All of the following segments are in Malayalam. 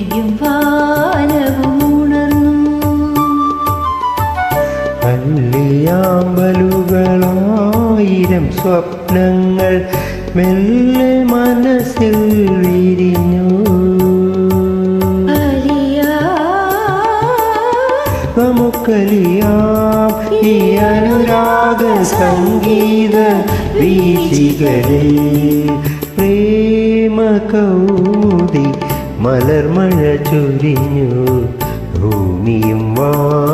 അഴയും വാനവും ഉണർന്നു. അള്ളിയാമ്പലുകളായിരം സ്വപ്നങ്ങൾ മെല്ലെ മനസ്സിൽ വിരിഞ്ഞു. നമുക്കലിയാം ഈ അനുരാഗ സംഗീത വീചികളെ പ്രേമ മലർമഴ ചൊരിഞ്ഞു ഭൂമിയും വാനവും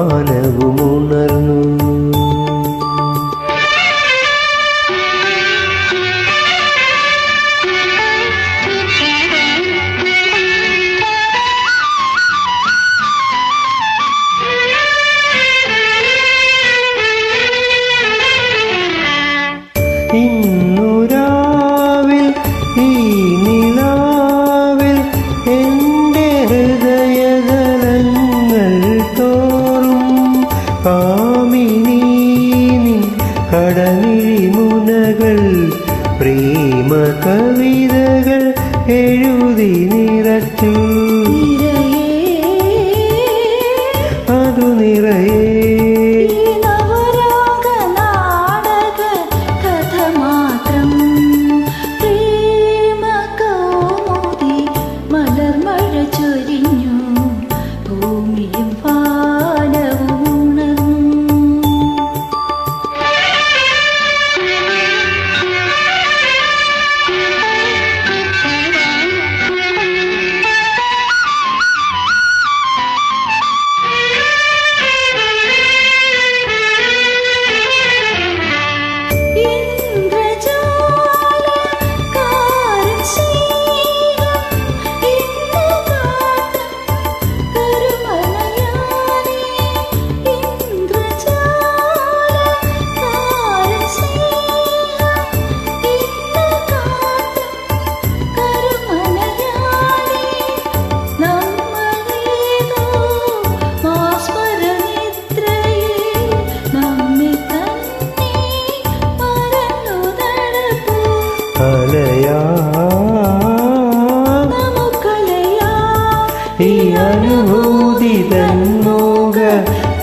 ചൊരിഞ്ഞു ഭൂമിയും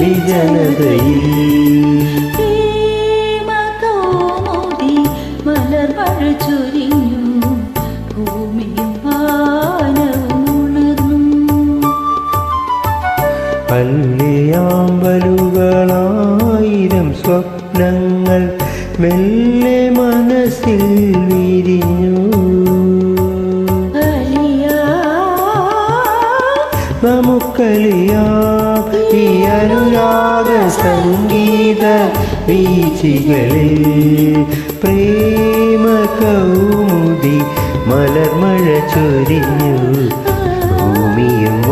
വിജനതയിൽ പ്രേമകൗമുദി മലർ ചൊരിഞ്ഞു ഭൂമിയും വാനവും ഉണർന്നു. പല്ലിയാമ്പലുകളായിരം സ്വപ്നങ്ങൾ മെല്ലെ മനസ്സിൽ വിരിഞ്ഞു. നമുക്കലിയാം ഈ അനുരാഗ സംഗീത വീച്ചികളിൽ പ്രേമ കൗമുദി മലർമഴ ചൊരിഞ്ഞു ഭൂമിയും